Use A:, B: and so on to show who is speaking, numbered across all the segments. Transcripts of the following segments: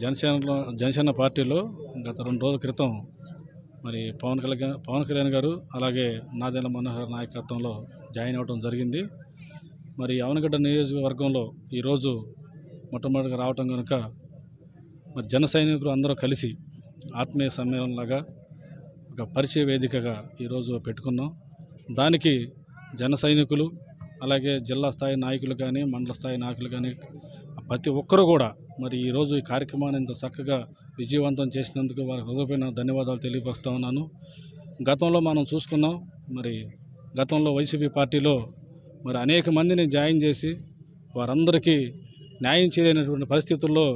A: జనసేనలో జనసేన పార్టీలో గత రెండు రోజుల క్రితం మరి పవన్ కళ్యాణ్ పవన్ కళ్యాణ్ గారు అలాగే నాదెల మనోహర్ నాయకత్వంలో జాయిన్ అవ్వడం జరిగింది. మరి అవనగడ్డ నియోజకవర్గంలో ఈరోజు మొట్టమొదటిగా రావటం కనుక మరి జన సైనికులు అందరూ కలిసి ఆత్మీయ సమ్మేళనలాగా ఒక పరిచయ వేదికగా ఈరోజు పెట్టుకున్నాం. దానికి జన సైనికులు అలాగే జిల్లా స్థాయి నాయకులు కానీ మండల స్థాయి నాయకులు కానీ ప్రతి ఒక్కరు కూడా మరి ఈరోజు ఈ కార్యక్రమాన్ని ఇంత చక్కగా విజయవంతం చేసినందుకు వారి హృదయపైన ధన్యవాదాలు తెలియపరుస్తూ ఉన్నాను. గతంలో మనం చూసుకున్నాం మరి గతంలో వైసీపీ పార్టీలో మరి అనేక మందిని జాయిన్ చేసి వారందరికీ న్యాయం చేయలేనటువంటి పరిస్థితుల్లో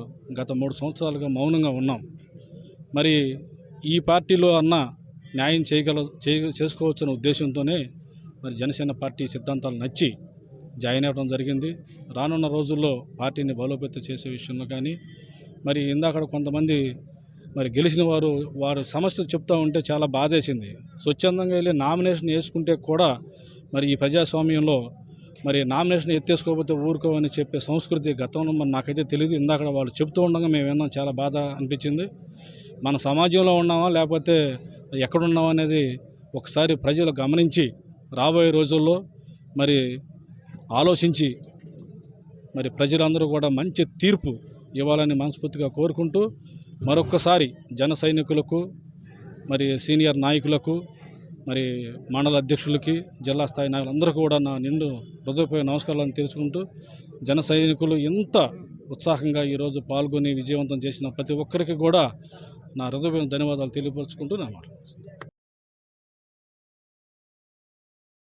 A: గత మూడు సంవత్సరాలుగా మౌనంగా ఉన్నాం. మరి ఈ పార్టీలో అన్న న్యాయం చేయగల చేయ చేసుకోవచ్చనే ఉద్దేశంతోనే మరి జనసేన పార్టీ సిద్ధాంతాలు నచ్చి జాయిన్ అవ్వడం జరిగింది. రానున్న రోజుల్లో పార్టీని బలోపేతం చేసే విషయంలో కానీ మరి ఇందాక కొంతమంది మరి గెలిచిన వారు వారు సమస్యలు చెప్తూ ఉంటే చాలా బాధేసింది. స్వచ్ఛందంగా వెళ్ళి నామినేషన్ వేసుకుంటే కూడా మరి ఈ ప్రజాస్వామ్యంలో మరి నామినేషన్ ఎత్తేసుకోకపోతే ఊరుకోవని చెప్పే సంస్కృతి గతంలో మరి నాకైతే తెలియదు ఇందాక వాళ్ళు చెప్తూ ఉండగా మేము విన్నాం చాలా బాధ అనిపించింది. మన సమాజంలో ఉన్నామా లేకపోతే ఎక్కడున్నామా అనేది ఒకసారి ప్రజలు గమనించి రాబోయే రోజుల్లో మరి ఆలోచించి మరి ప్రజలందరూ కూడా మంచి తీర్పు ఇవ్వాలని మనస్ఫూర్తిగా కోరుకుంటూ మరొక్కసారి జన సైనికులకు మరి సీనియర్ నాయకులకు మరి మండల అధ్యక్షులకి జిల్లా స్థాయి నాయకులందరూ కూడా నా నిండు హృదయపోయే నమస్కారాలను తెలుసుకుంటూ జన సైనికులు ఇంత ఉత్సాహంగా ఈరోజు పాల్గొని విజయవంతం చేసిన ప్రతి ఒక్కరికి కూడా నా హృదయపూర్వక ధన్యవాదాలు తెలియపరుచుకుంటూ నా మాట